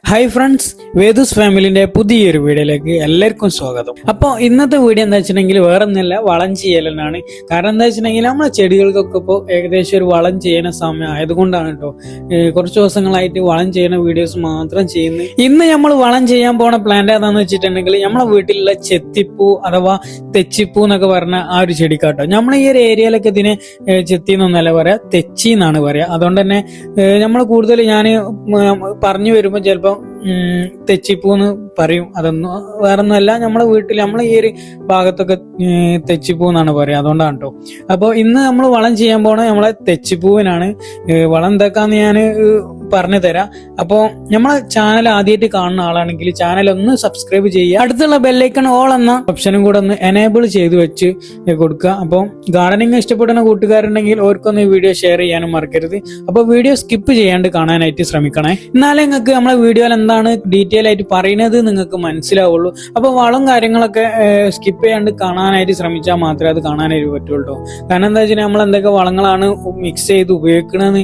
Hi friends വേദുസ് ഫാമിലിന്റെ പുതിയൊരു വീഡിയോയിലേക്ക് എല്ലാവർക്കും സ്വാഗതം. അപ്പോൾ ഇന്നത്തെ വീഡിയോ എന്താ വെച്ചിട്ടുണ്ടെങ്കിൽ വേറെ ഒന്നുമില്ല വളം ചെയ്യലെന്നാണ് കാരണം എന്താ വെച്ചിട്ടുണ്ടെങ്കിൽ നമ്മളെ ചെടികൾക്കൊക്കെ ഇപ്പോൾ ഏകദേശം ഒരു വളം ചെയ്യുന്ന സമയം ആയതുകൊണ്ടാണ് കേട്ടോ. കുറച്ച് ദിവസങ്ങളായിട്ട് വളം ചെയ്യുന്ന വീഡിയോസ് മാത്രം ചെയ്യുന്നത്. ഇന്ന് നമ്മൾ വളം ചെയ്യാൻ പോണ പ്ലാന്റ് ഏതാന്ന് വെച്ചിട്ടുണ്ടെങ്കിൽ നമ്മളെ വീട്ടിലുള്ള ചെത്തിപ്പൂ അഥവാ തെച്ചിപ്പൂ എന്നൊക്കെ പറഞ്ഞ ആ ഒരു ചെടിക്കാട്ടോ. നമ്മൾ ഈ ഒരു ഏരിയയിലൊക്കെ ഇതിനെ ചെത്തി എന്നൊന്നല്ല പറയാ തെച്ചി എന്നാണ് പറയാ. അതുകൊണ്ട് തന്നെ നമ്മൾ കൂടുതൽ ഞാൻ പറഞ്ഞു വരുമ്പോൾ ചിലപ്പോൾ തെച്ചിപ്പൂന്ന് പറയും. അതൊന്നും വേറൊന്നുമല്ല നമ്മളെ വീട്ടിൽ നമ്മളെ ഈ ഒരു ഭാഗത്തൊക്കെ തെച്ചിപ്പൂ എന്നാണ് പറയുക. അതുകൊണ്ടാണ് കേട്ടോ അപ്പോൾ ഇന്ന് നമ്മൾ വളം ചെയ്യാൻ പോണത് നമ്മളെ തെച്ചിപ്പൂവിനാണ്. വളം എന്താക്കാന്ന് ഞാൻ പറഞ്ഞു തരാം അപ്പോൾ നമ്മളെ ചാനൽ ആദ്യമായിട്ട് കാണുന്ന ആളാണെങ്കിൽ ചാനൽ ഒന്ന് സബ്സ്ക്രൈബ് ചെയ്യുക. അടുത്തുള്ള ബെല്ലൈക്കൺ ഓൾ എന്ന ഓപ്ഷനും കൂടെ ഒന്ന് എനേബിൾ ചെയ്ത് വെച്ച് കൊടുക്കുക. അപ്പോൾ ഗാർഡനിങ് ഇഷ്ടപ്പെടുന്ന കൂട്ടുകാരുണ്ടെങ്കിൽ ഓർക്കൊന്ന് ഈ വീഡിയോ ഷെയർ ചെയ്യാനും മറക്കരുത്. അപ്പോൾ വീഡിയോ സ്കിപ്പ് ചെയ്യാണ്ട് കാണാനായിട്ട് ശ്രമിക്കണേ. എന്നാലേ നിങ്ങൾക്ക് നമ്മളെ വീഡിയോയിൽ എന്താണ് ഡീറ്റെയിൽ ആയിട്ട് പറയുന്നത് നിങ്ങൾക്ക് മനസ്സിലാവുള്ളൂ. അപ്പോൾ വളം കാര്യങ്ങളൊക്കെ സ്കിപ്പ് ചെയ്യാണ്ട് കാണാനായിട്ട് ശ്രമിച്ചാൽ മാത്രമേ അത് കാണാനായിട്ട് പറ്റുള്ളൂ. കാരണം എന്താ വെച്ചാൽ നമ്മൾ എന്തൊക്കെ വളങ്ങളാണ് മിക്സ് ചെയ്ത് ഉപയോഗിക്കണമെന്ന്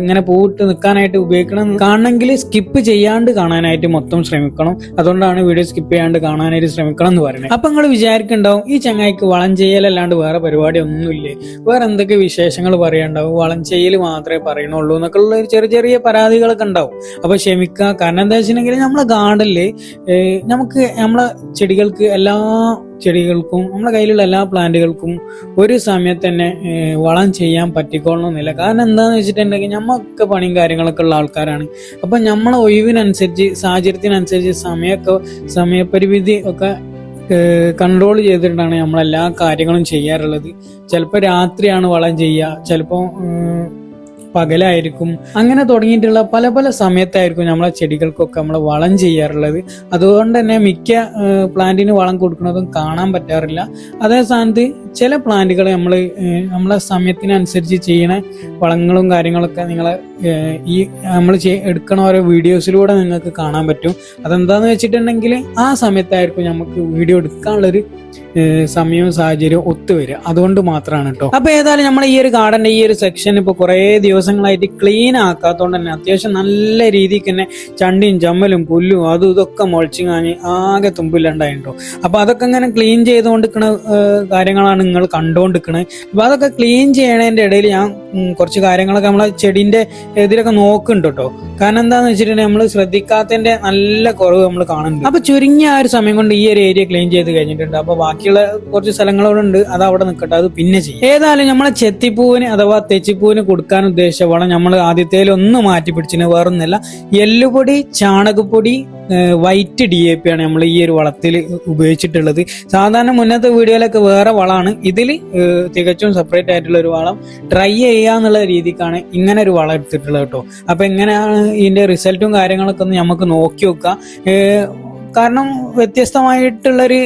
ഇങ്ങനെ പൂവിട്ട് നിൽക്കാനായിട്ട് ഉപയോഗിക്കണം. കാണണമെങ്കിൽ സ്കിപ്പ് ചെയ്യാണ്ട് കാണാനായിട്ട് മൊത്തം ശ്രമിക്കണം. അതുകൊണ്ടാണ് വീഡിയോ സ്കിപ്പ് ചെയ്യാണ്ട് കാണാനായിട്ട് ശ്രമിക്കണം എന്ന് പറയുന്നത്. അപ്പൊ നിങ്ങൾ വിചാരിക്കുന്നുണ്ടാവും ഈ ചങ്ങായിക്ക് വളം ചെയ്യലല്ലാണ്ട് വേറെ പരിപാടി ഒന്നുമില്ലേ വേറെ എന്തൊക്കെ വിശേഷങ്ങൾ പറയണ്ടാവും വളം ചെയ്യൽ മാത്രമേ പറയണുള്ളൂ എന്നൊക്കെ ഉള്ള ചെറിയ ചെറിയ പരാതികളൊക്കെ ഉണ്ടാവും. അപ്പൊ ക്ഷമിക്കുക. കാരണം എന്താ വെച്ചിട്ടുണ്ടെങ്കിൽ നമ്മളെ ഗാർഡനിൽ നമുക്ക് നമ്മളെ ചെടികൾക്ക് എല്ലാ ചെടികൾക്കും നമ്മുടെ കയ്യിലുള്ള എല്ലാ പ്ലാന്റുകൾക്കും ഒരു സമയത്ത് തന്നെ വളം ചെയ്യാൻ പറ്റിക്കൊള്ളണമെന്നില്ല കാരണം എന്താണെന്ന് വെച്ചിട്ടുണ്ടെങ്കിൽ നമ്മൾക്ക് പണിയും കാര്യങ്ങളൊക്കെ ഉള്ള ആൾക്കാരാണ്. അപ്പം നമ്മളെ ഒഴിവിനനുസരിച്ച് സാഹചര്യത്തിനനുസരിച്ച് സമയമൊക്കെ സമയപരിമിതി ഒക്കെ കൺട്രോൾ ചെയ്തിട്ടാണ് നമ്മളെല്ലാ കാര്യങ്ങളും ചെയ്യാറുള്ളത്. ചിലപ്പോൾ രാത്രിയാണ് വളം ചെയ്യുക ചിലപ്പോൾ പകലായിരിക്കും. അങ്ങനെ തുടങ്ങിയിട്ടുള്ള പല പല സമയത്തായിരിക്കും നമ്മളെ ചെടികൾക്കൊക്കെ നമ്മൾ വളം ചെയ്യാറുള്ളത്. അതുകൊണ്ട് തന്നെ മിക്ക പ്ലാന്റിന് വളം കൊടുക്കുന്നതും കാണാൻ പറ്റാറില്ല. അതേ സ്ഥാനത്ത് ചില പ്ലാന്റുകൾ നമ്മൾ നമ്മളെ സമയത്തിനനുസരിച്ച് ചെയ്യുന്ന വളങ്ങളും കാര്യങ്ങളൊക്കെ നിങ്ങളെ ഈ നമ്മൾ എടുക്കണ ഓരോ വീഡിയോസിലൂടെ നിങ്ങൾക്ക് കാണാൻ പറ്റും. അതെന്താന്ന് വെച്ചിട്ടുണ്ടെങ്കിൽ ആ സമയത്തായിരിക്കും നമുക്ക് വീഡിയോ എടുക്കാനുള്ളൊരു സമയവും സാഹചര്യവും ഒത്തുവരിക അതുകൊണ്ട് മാത്രമാണ് കേട്ടോ അപ്പൊ ഏതായാലും നമ്മൾ ഈ ഒരു ഗാർഡന്റെ ഈ ഒരു സെക്ഷൻ ഇപ്പൊ കുറെ ദിവസങ്ങളായിട്ട് ക്ലീൻ ആക്കാത്തോണ്ട് തന്നെ അത്യാവശ്യം നല്ല രീതിക്ക് തന്നെ ചണ്ടിയും ചമ്മലും പുല്ലും അതും ഇതൊക്കെ മുളച്ചു കാഞ്ഞ് ആകെ തുമ്പില്ലാണ്ടായിട്ടോ അപ്പൊ അതൊക്കെ ഇങ്ങനെ ക്ലീൻ ചെയ്തുകൊണ്ടിരിക്കുന്ന കാര്യങ്ങളാണ് നിങ്ങൾ കണ്ടുകൊണ്ടിരിക്കുന്നത് അപ്പൊ അതൊക്കെ ക്ലീൻ ചെയ്യണതിന്റെ ഇടയിൽ ഞാൻ കുറച്ച് കാര്യങ്ങളൊക്കെ നമ്മളെ ചെടിന്റെ ഇതിലൊക്കെ നോക്കുന്നുണ്ട് കേട്ടോ. കാരണം എന്താന്ന് വെച്ചിട്ടുണ്ടെങ്കിൽ നമ്മൾ ശ്രദ്ധിക്കാത്തതിന്റെ നല്ല കുറവ് നമ്മൾ കാണുന്നുണ്ട്. അപ്പൊ ചുരുങ്ങിയ ആ ഒരു സമയം കൊണ്ട് ഈ ഒരു ഏരിയ ക്ലീൻ ചെയ്ത് കഴിഞ്ഞിട്ടുണ്ട്. അപ്പൊ ബാക്കിയുള്ള കുറച്ച് സ്ഥലങ്ങളോട് ഉണ്ട്. അത് അവിടെ നിൽക്കട്ടെ അത് പിന്നെ ചെയ്യും. ഏതായാലും നമ്മളെ ചെത്തിപ്പൂവിന് അഥവാ തെച്ചിപ്പൂവിന് കൊടുക്കാൻ ഉദ്ദേശിച്ച വളം നമ്മൾ ആദ്യത്തേലൊന്ന് മാറ്റി പിടിച്ചിന് വേറൊന്നല്ല എല്ലുപൊടി ചാണകപ്പൊടി വൈറ്റ് ഡി എ പി ആണ് നമ്മൾ ഈ ഒരു വളത്തിൽ ഉപയോഗിച്ചിട്ടുള്ളത്. സാധാരണ മുന്നത്തെ വീഡിയോയിലൊക്കെ വേറെ വളമാണ്. ഇതിൽ തികച്ചും സെപ്പറേറ്റ് ആയിട്ടുള്ള ഒരു വളം ട്രൈ ചെയ്യാന്നുള്ള രീതിക്കാണ് ഇങ്ങനെ ഒരു വളം എടുത്തിട്ടുള്ളത് കേട്ടോ. അപ്പൊ എങ്ങനെയാണ് ഇതിന്റെ റിസൾട്ടും കാര്യങ്ങളൊക്കെ ഒന്ന് നമുക്ക് നോക്കി ഏഹ് കാരണം വ്യത്യസ്തമായിട്ടുള്ളൊരു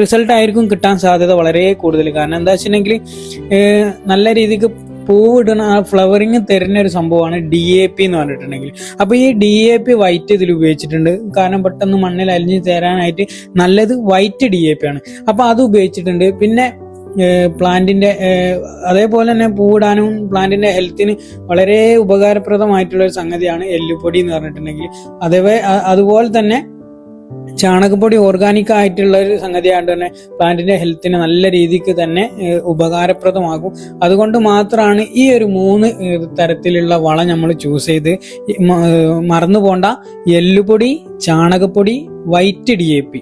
റിസൾട്ട് ആയിരിക്കും കിട്ടാൻ സാധ്യത വളരെ കൂടുതൽ കാരണം എന്താ വെച്ചിട്ടുണ്ടെങ്കിൽ നല്ല രീതിക്ക് പൂവിടുന്ന ആ ഫ്ലവറിങ് തരുന്ന ഒരു സംഭവമാണ് ഡി എ പി എന്ന് പറഞ്ഞിട്ടുണ്ടെങ്കിൽ. അപ്പൊ ഈ ഡി എ പി വൈറ്റ് ഇതിൽ ഉപയോഗിച്ചിട്ടുണ്ട്. കാരണം പെട്ടെന്ന് മണ്ണിൽ അലിഞ്ഞു തരാനായിട്ട് നല്ലത് വൈറ്റ് ഡി എ പി ആണ്. അപ്പൊ അത് ഉപയോഗിച്ചിട്ടുണ്ട്. പിന്നെ പ്ലാന്റിന്റെ അതേപോലെ തന്നെ പൂവിടാനും പ്ലാന്റിന്റെ ഹെൽത്തിന് വളരെ ഉപകാരപ്രദമായിട്ടുള്ള ഒരു സംഗതിയാണ് എല്ലുപൊടി എന്ന് പറഞ്ഞിട്ടുണ്ടെങ്കിൽ. അതേപോലെ അതുപോലെ തന്നെ ചാണകപ്പൊടി ഓർഗാനിക് ആയിട്ടുള്ള ഒരു സംഗതിയായിട്ട് തന്നെ പ്ലാന്റിന്റെ ഹെൽത്തിന് നല്ല രീതിക്ക് തന്നെ ഉപകാരപ്രദമാകും അതുകൊണ്ട് മാത്രമാണ് ഈ ഒരു മൂന്ന് തരത്തിലുള്ള വളം നമ്മൾ ചൂസ് ചെയ്ത്. മറന്നു പോണ്ട. എല്ലുപൊടി ചാണകപ്പൊടി വൈറ്റ് ഡി എ പി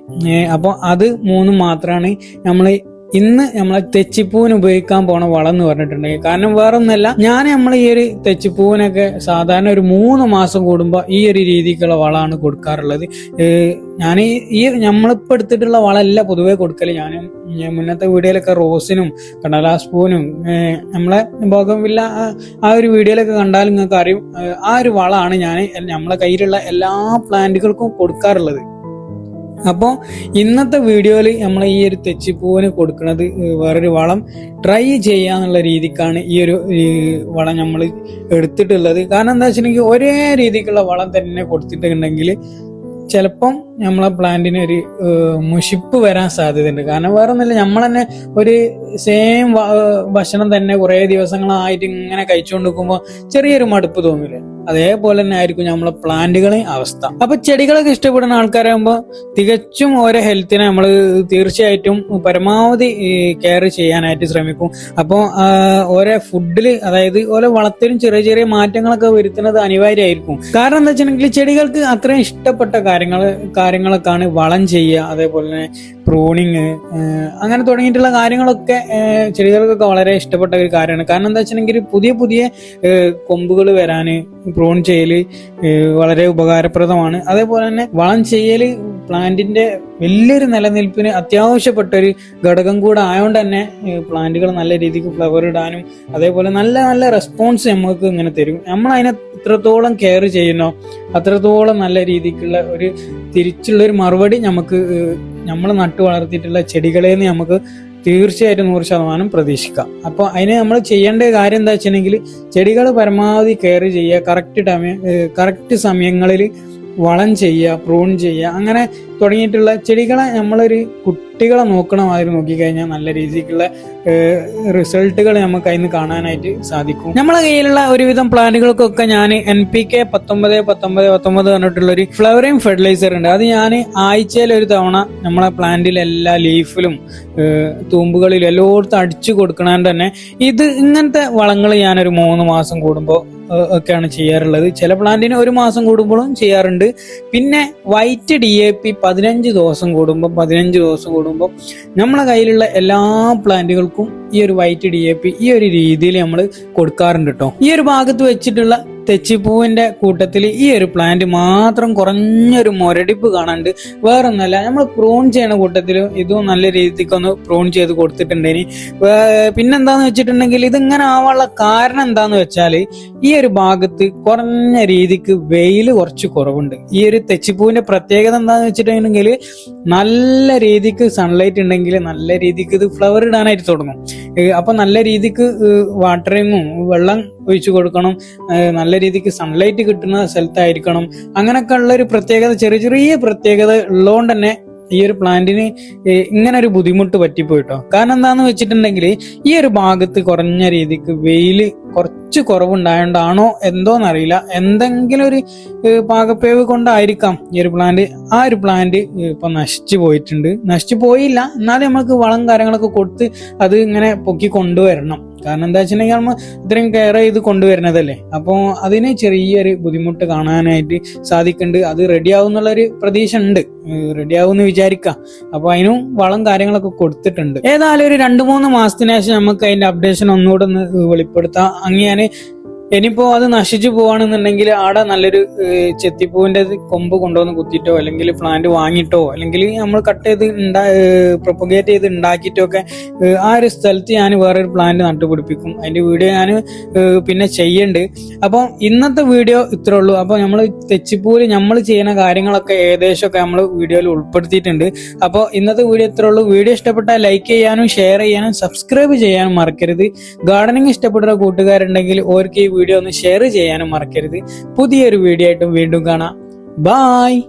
അപ്പോൾ അത് മൂന്നും മാത്രമാണ് നമ്മൾ ഇന്ന് നമ്മളെ തെച്ചിപ്പൂവിന് ഉപയോഗിക്കാൻ പോണ വളം എന്ന് പറഞ്ഞിട്ടുണ്ടെങ്കിൽ കാരണം വേറൊന്നല്ല ഞാൻ നമ്മൾ ഈ ഒരു തെച്ചിപ്പൂവിനൊക്കെ സാധാരണ ഒരു മൂന്ന് മാസം കൂടുമ്പോൾ ഈ ഒരു രീതിക്കുള്ള വളമാണ് കൊടുക്കാറുള്ളത്. ഞാൻ ഈ നമ്മളിപ്പോൾ എടുത്തിട്ടുള്ള വളമല്ല പൊതുവേ കൊടുക്കൽ. ഞാൻ മുന്നത്തെ വീഡിയോയിലൊക്കെ റോസിനും കടലാസ് പൂവിനും നമ്മളെ ബോഗംവില്ല ആ- ആ ഒരു വീഡിയോയിലൊക്കെ കണ്ടാലും നിങ്ങൾക്ക് അറിയും ആ ഒരു വളമാണ് ഞാൻ നമ്മളെ കയ്യിലുള്ള എല്ലാ പ്ലാന്റുകൾക്കും കൊടുക്കാറുള്ളത്. അപ്പോൾ ഇന്നത്തെ വീഡിയോയിൽ നമ്മൾ ഈ ഒരു തെച്ചിപ്പൂവിന് കൊടുക്കുന്നത് വേറൊരു വളം ട്രൈ ചെയ്യുക എന്നുള്ള രീതിക്കാണ് ഈ ഒരു വളം നമ്മൾ എടുത്തിട്ടുള്ളത്. കാരണം എന്താ വെച്ചിട്ടുണ്ടെങ്കിൽ ഒരേ രീതിക്കുള്ള വളം തന്നെ കൊടുത്തിട്ടുണ്ടെങ്കിൽ ചിലപ്പം നമ്മളെ പ്ലാന്റിന് ഒരു മുഷിപ്പ് വരാൻ സാധ്യതയുണ്ട്. കാരണം വേറെ ഒന്നുമില്ല നമ്മൾ തന്നെ ഒരു സെയിം ഭക്ഷണം തന്നെ കുറേ ദിവസങ്ങളായിട്ട് ഇങ്ങനെ കഴിച്ചുകൊണ്ട് നിൽക്കുമ്പോൾ ചെറിയൊരു മടുപ്പ് തോന്നില്ലേ. അതേപോലെ തന്നെ ആയിരിക്കും നമ്മളെ പ്ലാന്റുകളെ അവസ്ഥ. അപ്പൊ ചെടികളൊക്കെ ഇഷ്ടപ്പെടുന്ന ആൾക്കാരാകുമ്പോൾ തികച്ചും ഓരോ ഹെൽത്തിനെ നമ്മൾ തീർച്ചയായിട്ടും പരമാവധി കെയർ ചെയ്യാനായിട്ട് ശ്രമിക്കും. അപ്പോൾ ഓരോ ഫുഡിൽ അതായത് ഓരോ വളത്തിലും ചെറിയ ചെറിയ മാറ്റങ്ങളൊക്കെ വരുത്തുന്നത് അനിവാര്യമായിരിക്കും. കാരണം എന്താ വെച്ചിട്ടുണ്ടെങ്കിൽ ചെടികൾക്ക് അത്രയും ഇഷ്ടപ്പെട്ട കാര്യങ്ങൾ കാര്യങ്ങളൊക്കെയാണ് വളം ചെയ്യുക. അതേപോലെ തന്നെ പ്രൂണിങ് അങ്ങനെ തുടങ്ങിയിട്ടുള്ള കാര്യങ്ങളൊക്കെ ചെടികൾക്കൊക്കെ വളരെ ഇഷ്ടപ്പെട്ട ഒരു കാര്യമാണ്. കാരണം എന്താ വെച്ചിട്ടുണ്ടെങ്കിൽ പുതിയ പുതിയ കൊമ്പുകൾ വരാൻ പ്രൂൺ ചെയ്യൽ വളരെ ഉപകാരപ്രദമാണ്. അതേപോലെ തന്നെ വളം ചെയ്യൽ പ്ലാന്റിന്റെ വലിയൊരു നിലനിൽപ്പിന് അത്യാവശ്യപ്പെട്ട ഒരു ഘടകം കൂടെ ആയതുകൊണ്ട് തന്നെ പ്ലാന്റുകൾ നല്ല രീതിക്ക് ഫ്ലവർ ഇടാനും അതേപോലെ നല്ല നല്ല റെസ്പോൺസ് നമുക്ക് ഇങ്ങനെ തരും. നമ്മൾ അതിനെ ഇത്രത്തോളം കെയർ ചെയ്യുന്നോ അത്രത്തോളം നല്ല രീതിക്കുള്ള ഒരു തിരിച്ചുള്ള ഒരു മറുപടി നമുക്ക് നമ്മൾ നട്ടു വളർത്തിയിട്ടുള്ള ചെടികളെ നമുക്ക് തീർച്ചയായിട്ടും നൂറ് ശതമാനം പ്രതീക്ഷിക്കാം. അപ്പോൾ അതിന് നമ്മൾ ചെയ്യേണ്ട കാര്യം എന്താ വെച്ചിട്ടുണ്ടെങ്കിൽ ചെടികൾ പരമാവധി കെയർ ചെയ്യുക. കറക്റ്റ് ടൈം കറക്റ്റ് സമയങ്ങളിൽ വളം ചെയ്യുക പ്രൂൺ ചെയ്യുക അങ്ങനെ തുടങ്ങിയിട്ടുള്ള ചെടികളെ നമ്മളൊരു കുട്ടികളെ നോക്കണ മാതിരി നോക്കിക്കഴിഞ്ഞാൽ നല്ല രീതിക്കുള്ള റിസൾട്ടുകൾ നമുക്ക് അതിന് കാണാനായിട്ട് സാധിക്കും. നമ്മളെ കയ്യിലുള്ള ഒരുവിധം പ്ലാന്റുകൾക്കൊക്കെ ഞാൻ എൻ പി കെ പത്തൊമ്പത് പത്തൊമ്പത് പത്തൊമ്പത് പറഞ്ഞിട്ടുള്ള ഒരു ഫ്ലവറിങ് ഫെർട്ടിലൈസർ ഉണ്ട്. അത് ഞാൻ ആഴ്ചയിൽ ഒരു തവണ നമ്മളെ പ്ലാന്റിലെ എല്ലാ ലീഫിലും തൂമ്പുകളിലും എല്ലായിടത്തും അടിച്ചു കൊടുക്കണ തന്നെ ഇത് ഇങ്ങനത്തെ വളങ്ങൾ ഞാനൊരു മൂന്ന് മാസം കൂടുമ്പോൾ ഒക്കെയാണ് ചെയ്യാറുള്ളത്. ചില പ്ലാന്റിന് ഒരു മാസം കൂടുമ്പോഴും ചെയ്യാറുണ്ട്. പിന്നെ വൈറ്റ് ഡി എ പി പതിനഞ്ച് ദിവസം കൂടുമ്പോൾ പതിനഞ്ച് ദിവസം കൂടുമ്പോൾ നമ്മളെ കയ്യിലുള്ള എല്ലാ പ്ലാന്റുകൾക്കും ഈ ഒരു വൈറ്റ് ഡി എ പി ഈ ഒരു രീതിയിൽ നമ്മൾ കൊടുക്കാറുണ്ട് കേട്ടോ ഈ ഒരു ഭാഗത്ത് വെച്ചിട്ടുള്ള തെച്ചിപ്പൂവിന്റെ കൂട്ടത്തിൽ ഈ ഒരു പ്ലാന്റ് മാത്രം കുറഞ്ഞൊരു മുരടിപ്പ് കാണാണ്ട് വേറെ ഒന്നല്ല നമ്മൾ പ്രൂൺ ചെയ്യണ കൂട്ടത്തിൽ ഇതും നല്ല രീതിക്കൊന്ന് പ്രൂൺ ചെയ്ത് കൊടുത്തിട്ടുണ്ടേനി ഇനി. പിന്നെന്താന്ന് വെച്ചിട്ടുണ്ടെങ്കിൽ ഇതിങ്ങനെ ആവാനുള്ള കാരണം എന്താന്ന് വെച്ചാൽ ഈ ഒരു ഭാഗത്ത് കുറഞ്ഞ രീതിക്ക് വെയിൽ കുറച്ച് കുറവുണ്ട്. ഈ ഒരു തെച്ചിപ്പൂവിന്റെ പ്രത്യേകത എന്താന്ന് വെച്ചിട്ടുണ്ടെങ്കിൽ നല്ല രീതിക്ക് സൺലൈറ്റ് ഉണ്ടെങ്കിൽ നല്ല രീതിക്ക് ഇത് ഫ്ലവർ ഇടാനായിട്ട് തുടങ്ങും. അപ്പൊ നല്ല രീതിക്ക് വാട്ടറിങ്ങും വെള്ളം ഒഴിച്ചു കൊടുക്കണം. നല്ല രീതിക്ക് സൺലൈറ്റ് കിട്ടുന്ന സ്ഥലത്തായിരിക്കണം. അങ്ങനെയൊക്കെ ഉള്ള ഒരു പ്രത്യേകത ചെറിയ ചെറിയ പ്രത്യേകത ഉള്ളതുകൊണ്ട് തന്നെ ഈ ഒരു പ്ലാന്റിന് ഇങ്ങനെ ഒരു ബുദ്ധിമുട്ട് പറ്റിപ്പോയിട്ടോ. കാരണം എന്താന്ന് വെച്ചിട്ടുണ്ടെങ്കിൽ ഈ ഒരു ഭാഗത്ത് കുറഞ്ഞ രീതിക്ക് വെയിൽ കുറച്ച് കുറവുണ്ടായോണ്ടാണോ എന്തോന്നറിയില്ല. എന്തെങ്കിലും ഒരു പാകപ്പേവ് കൊണ്ടായിരിക്കാം ഈ ഒരു പ്ലാന്റ് ആ ഒരു പ്ലാന്റ് ഇപ്പൊ നശിച്ചു പോയിട്ടുണ്ട്. നശിച്ചു പോയില്ല. എന്നാലും നമുക്ക് വളം കാര്യങ്ങളൊക്കെ കൊടുത്ത് അത് ഇങ്ങനെ പൊക്കി കൊണ്ടുവരണം. കാരണം എന്താ വെച്ചിട്ടുണ്ടെങ്കിൽ നമ്മൾ ഇത്രയും കെയർ ചെയ്ത് കൊണ്ടുവരുന്നതല്ലേ. അപ്പോൾ അതിന് ചെറിയൊരു ബുദ്ധിമുട്ട് കാണാനായിട്ട് സാധിക്കുന്നുണ്ട്. അത് റെഡി ആവുന്നുള്ളൊരു പ്രതീക്ഷ ഉണ്ട് റെഡി എന്ന് വിചാരിക്കാം. അപ്പൊ അതിനും വളം കാര്യങ്ങളൊക്കെ കൊടുത്തിട്ടുണ്ട്. ഏതായാലും ഒരു രണ്ട് മൂന്ന് മാസത്തിന് ശേഷം നമുക്ക് അതിന്റെ അപ്ഡേഷൻ ഒന്നുകൂടെ ഒന്ന് വെളിപ്പെടുത്താം. അങ്ങനെ ഇനിയിപ്പോ അത് നശിച്ചു പോവാണെന്നുണ്ടെങ്കിൽ ആടെ നല്ലൊരു ചെത്തിപ്പൂവിന്റെ കൊമ്പ് കൊണ്ടുവന്ന് കുത്തിയിട്ടോ അല്ലെങ്കിൽ പ്ലാന്റ് വാങ്ങിയിട്ടോ അല്ലെങ്കിൽ നമ്മൾ കട്ട് ചെയ്ത് ഉണ്ടാ പ്രൊപ്പഗേറ്റ് ചെയ്ത് ഉണ്ടാക്കിയിട്ടോ ഒക്കെ ആ ഒരു സ്ഥലത്ത് ഞാൻ വേറൊരു പ്ലാന്റ് നട്ടുപിടിപ്പിക്കും. അതിന്റെ വീഡിയോ ഞാൻ പിന്നെ ചെയ്യണ്ട്. അപ്പോൾ ഇന്നത്തെ വീഡിയോ ഇത്രേ ഉള്ളൂ. അപ്പോൾ നമ്മൾ തെച്ചിപ്പൂവിൽ നമ്മൾ ചെയ്യുന്ന കാര്യങ്ങളൊക്കെ ഏകദേശമൊക്കെ നമ്മൾ വീഡിയോയിൽ ഉൾപ്പെടുത്തിയിട്ടുണ്ട്. അപ്പോൾ ഇന്നത്തെ വീഡിയോ ഇത്രേ ഉള്ളൂ. വീഡിയോ ഇഷ്ടപ്പെട്ടാൽ ലൈക്ക് ചെയ്യാനും ഷെയർ ചെയ്യാനും സബ്സ്ക്രൈബ് ചെയ്യാനും മറക്കരുത്. ഗാർഡനിങ് ഇഷ്ടപ്പെടുന്ന കൂട്ടുകാരുണ്ടെങ്കിൽ ഓർക്ക് ഈ വീഡിയോ ഒന്ന് ഷെയർ ചെയ്യാനും മറക്കരുത്. പുതിയൊരു വീഡിയോ ആയിട്ടും വീണ്ടും കാണാം. ബായ്